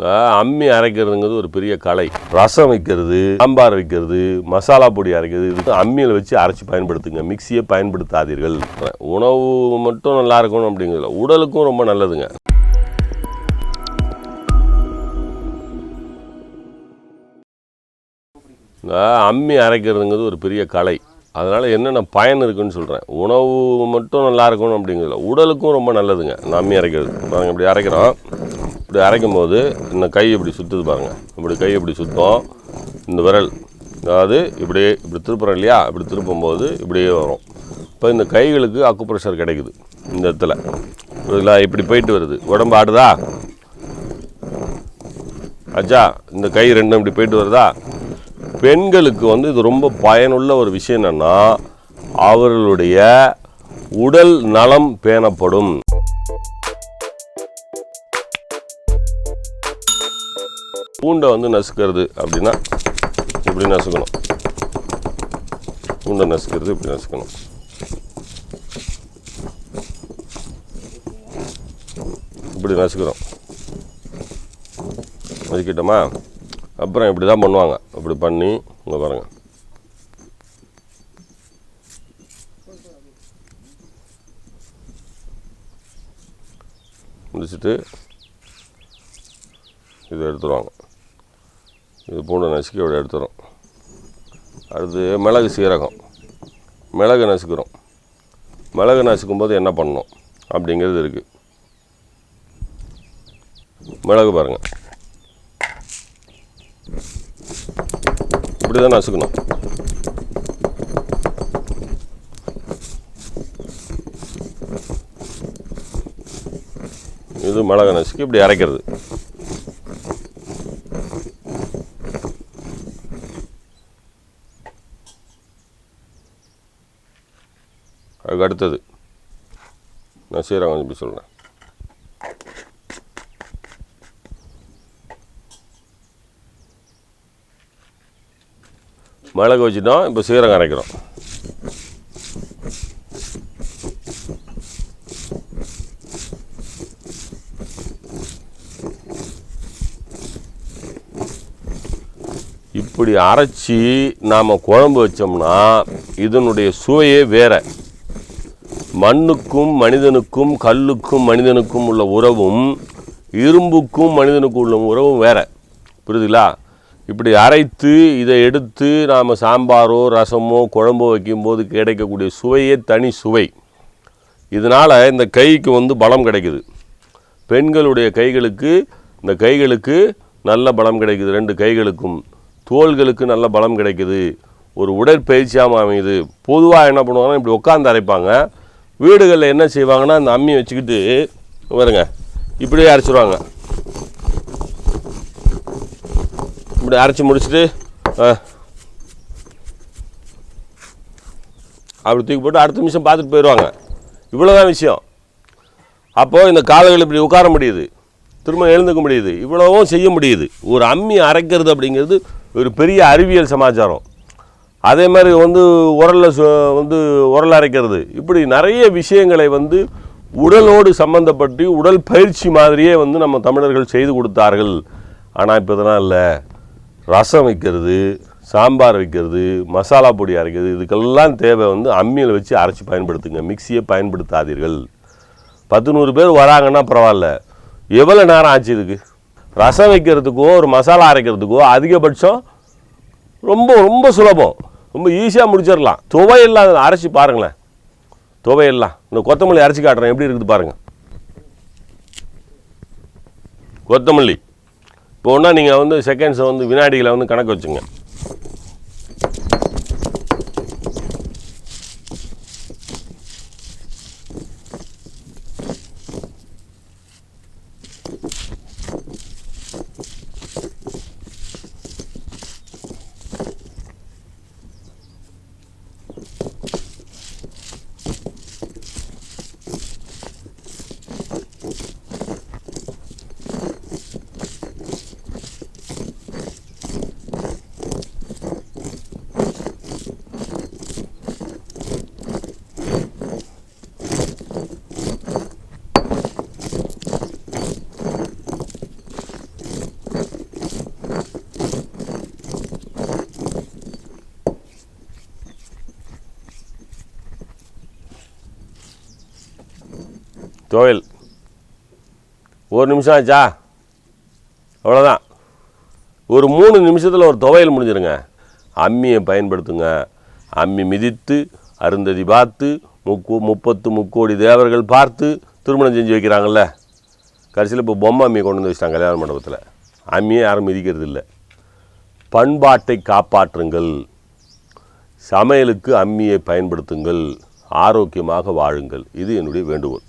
இந்த அம்மி அரைக்கிறதுங்கிறது ஒரு பெரிய கலை. ரசம் வைக்கிறது சாம்பார் வைக்கிறது மசாலா பொடி அரைக்கிறது இதுக்கு அம்மியில் வச்சு அரைச்சி பயன்படுத்துங்க. மிக்சியை பயன்படுத்தாதீர்கள். உணவு மட்டும் நல்லா இருக்கணும் அப்படிங்கிறதுல உடலுக்கும் ரொம்ப நல்லதுங்க. இந்த அம்மி அரைக்கிறதுங்கிறது ஒரு பெரிய கலை. அதனால் என்னென்ன பயன் இருக்குன்னு சொல்கிறேன் உணவு மட்டும் நல்லா இருக்கணும் அப்படிங்கிறதுல உடலுக்கும் ரொம்ப நல்லதுங்க. இந்த அம்மி அரைக்கிறது. நாங்கள் இப்படி அரைக்கிறோம். இப்படி அரைக்கும் போது இந்த கை இப்படி சுற்றுது பாருங்கள் இப்படி கை இப்படி சுற்றும் இந்த விரல். அதாவது இப்படி இப்படி திருப்புறோம் இல்லையா? இப்படி திருப்பும்போது இப்படியே வரும். இப்போ இந்த கைகளுக்கு அக்குப்ரெஷர் கிடைக்குது இந்த இடத்துல. புரியுதுங்களா? இப்படி போயிட்டு வருது. உடம்பு ஆடுதா? அச்சா இந்த கை ரெண்டும் இப்படி போயிட்டு வருதா? பெண்களுக்கு வந்து இது ரொம்ப பயனுள்ள ஒரு விஷயம் என்னென்னா அவர்களுடைய உடல் நலம் பேணப்படும். பூண்டை வந்து நசுக்கிறது அப்படின்னா இப்படி நசுக்கணும். பூண்டை நசுக்கிறது இப்படி நசுக்கணும். இப்படி நசுக்கிறோம். நசுக்கிட்டோமா? அப்புறம் இப்படி தான் பண்ணுவாங்க. இப்படி பண்ணி இங்கே பாருங்கள் முடிச்சுட்டு இதை எடுத்துருவாங்க. இது பூண்டை நசுக்கி இப்படி எடுத்துரும் அடுத்து மிளகு சீரகம். மிளகு நசுக்கிறோம். மிளகு நசுக்கும் போது என்ன பண்ணணும் அப்படிங்கிறது இருக்குது மிளகு பாருங்கள் இப்படி தான் நசுக்கணும். இது மிளகு நசுக்கி இப்படி அரைக்கிறது. அதுக்கு அடுத்தது. நான் சீரகம் கொஞ்சம் இப்படி சொல்கிறேன் மிளகு வச்சுட்டோம் இப்போ சீரகம் அரைக்கிறோம். இப்படி அரைச்சி நாம் குழம்பு வச்சோம்னா இதனுடைய சுவையே வேறு. மண்ணுக்கும் மனிதனுக்கும் கல்லுக்கும் மனிதனுக்கும் உள்ள உறவும் இரும்புக்கும் மனிதனுக்கும் உள்ள உறவும் வேறு. புரியுதுங்களா? இப்படி அரைத்து இதை எடுத்து நாம் சாம்பாரோ ரசமோ குழம்போ வைக்கும்போது கிடைக்கக்கூடிய சுவையே தனி சுவை. இதனால் இந்த கைக்கு வந்து பலம் கிடைக்குது. பெண்களுடைய கைகளுக்கு இந்த கைகளுக்கு நல்ல பலம் கிடைக்குது. ரெண்டு கைகளுக்கும். தோள்களுக்கு நல்ல பலம் கிடைக்குது. ஒரு உடற்பயிற்சியாக அமையுது. பொதுவாக என்ன பண்ணுவாங்கன்னா இப்படி உட்காந்து அரைப்பாங்க. வீடுகளில் என்ன செய்வாங்கன்னா அந்த அம்மி வச்சுக்கிட்டு வருங்க இப்படியே அரைச்சிடுவாங்க இப்படி அரைச்சி முடிச்சுட்டு அப்படி தூக்கி போட்டு அடுத்த நிமிஷம் பார்த்துட்டு போயிடுவாங்க. இவ்வளோதான் விஷயம். அப்போது இந்த கால்கள் இப்படி உட்கார முடியுது. திரும்ப எழுந்துக்க முடியுது. இவ்வளவும் செய்ய முடியுது. ஒரு அம்மி அரைக்கிறது அப்படிங்கிறது ஒரு பெரிய அறிவியல் சமாச்சாரம். அதே மாதிரி வந்து உரலில் சு வந்து உரல் அரைக்கிறது. இப்படி நிறைய விஷயங்களை வந்து உடலோடு சம்பந்தப்பட்டு உடல் பயிற்சி மாதிரியே வந்து நம்ம தமிழர்கள் செய்து கொடுத்தார்கள். ஆனால் இப்போ இதெல்லாம் இல்லை. ரசம் வைக்கிறது சாம்பார் வைக்கிறது மசாலா பொடி அரைக்கிறது இதுக்கெல்லாம் தேவை வந்து அம்மியில் வச்சு அரைச்சி பயன்படுத்துங்க. மிக்சியை பயன்படுத்தாதீர்கள். பத்து நூறு பேர் வராங்கன்னா பரவாயில்ல. எவ்வளோ நேரம் ஆச்சு இதுக்கு? ரசம் வைக்கிறதுக்கோ ஒரு மசாலா அரைக்கிறதுக்கோ அதிகபட்சம் ரொம்ப ரொம்ப சுலபம். ரொம்ப ஈஸியாக முடிச்சிடலாம். துவையெல்லாம் அரைச்சி பாருங்களேன். துவையெல்லாம் இந்த கொத்தமல்லி அரைச்சி காட்டுறேன். எப்படி இருக்குது பாருங்கள் கொத்தமல்லி. இப்போ ஒன்றா நீங்கள் வந்து செகண்ட்ஸை வந்து வினாடிகளை வந்து கணக்கு வச்சுங்க. துவையல் ஒரு நிமிஷம் ஆச்சா அவ்வளோதான் ஒரு மூணு நிமிஷத்தில் ஒரு துவையல் முடிஞ்சிருங்க. அம்மியை பயன்படுத்துங்க. அம்மி மிதித்து அருந்ததி பார்த்து முக்கு முப்பத்து முக்கோடி தேவர்கள் பார்த்து திருமணம் செஞ்சு வைக்கிறாங்கல்ல. கடைசியில் இப்போ பொம்மை அம்மியை கொண்டு வந்து வச்சிட்டாங்க கல்யாண மண்டபத்தில். அம்மியை யாரும் மிதிக்கிறது இல்லை. பண்பாட்டை காப்பாற்றுங்கள். சமையலுக்கு அம்மியை பயன்படுத்துங்கள். ஆரோக்கியமாக வாழுங்கள். இது என்னுடைய வேண்டுகோள்.